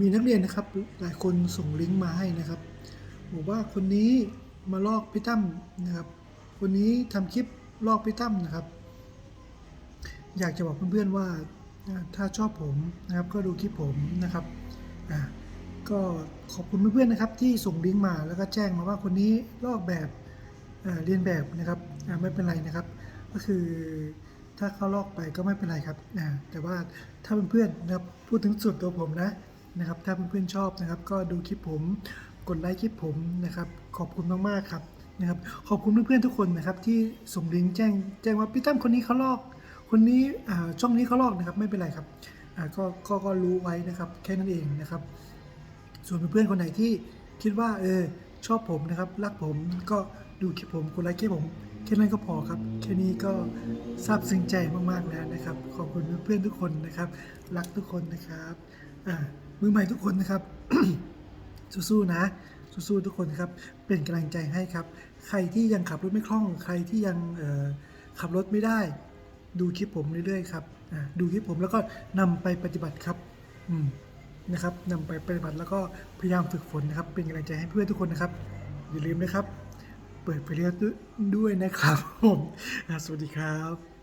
มีนักเรียนนะครับ หลายคนส่งลิงก์มาให้นะครับบอกว่าคนนี้มาลอกพี่ตั้มนะครับ คนนี้ทำคลิปลอกพี่ตั้มนะครับ อยากจะบอกเพื่อนๆว่าถ้าชอบผมนะครับ ก็ดูคลิปผมนะครับอ่าก็ขอบคุณเพื่อนๆนะครับ ที่ส่งลิงก์มาแล้วก็แจ้งมาว่าคนนี้ลอกแบบเรียนแบบนะครับไม่เป็นไรนะครับ ก็คือ ถ้าเขาลอกไปก็ไม่เป็นไรครับอ่าแต่ว่าถ้าเพื่อนๆนะครับพูดถึงส่วนตัวผมนะนะครับ ถ้าเพื่อนๆชอบนะครับ ก็ดูคลิปผมกดไลค์คลิปผมนะครับ ขอบคุณมากๆครับนะครับ ขอบคุณเพื่อนๆทุกคนนะครับ ที่ส่งลิงก์แจ้งแจ้งว่าพี่ตั้มคนนี้เขาลอก คนนี้อ่าช่องนี้เขาลอกนะครับไม่เป็นไรครับอ่าก็ก็ก็รู้ไว้นะครับแค่นั้นเองนะครับ ส่วนเพื่อนๆคนไหนที่คิดว่าเออ ชอบผมนะครับ รักผมก็ดูคลิปผมกดไลค์คลิปผม แค่นั้นก็พอครับ แค่นี้ก็ซาบซึ้งใจมากๆแล้วนะครับ ขอบคุณเพื่อนๆทุกคนนะครับ รักทุกคนนะครับมือใหม่ทุกคนนะครับ สู้ๆนะสู้ๆทุกคนครับ เป็นกำลังใจให้ครับ ใครที่ยังขับรถไม่คล่อง ใครที่ยังขับรถไม่ได้ ดูคลิปผมเรื่อยๆครับดูคลิปผมแล้วก็นำไปปฏิบัติครับ อืม นะครับนำไปปฏิบัติแล้วก็พยายามฝึกฝนนะครับ เป็นกำลังใจให้เพื่อนทุกคนนะครับ อย่าลืมนะครับ เปิดไฟเลี้ยวด้วยนะครับผมสวัสดีครับ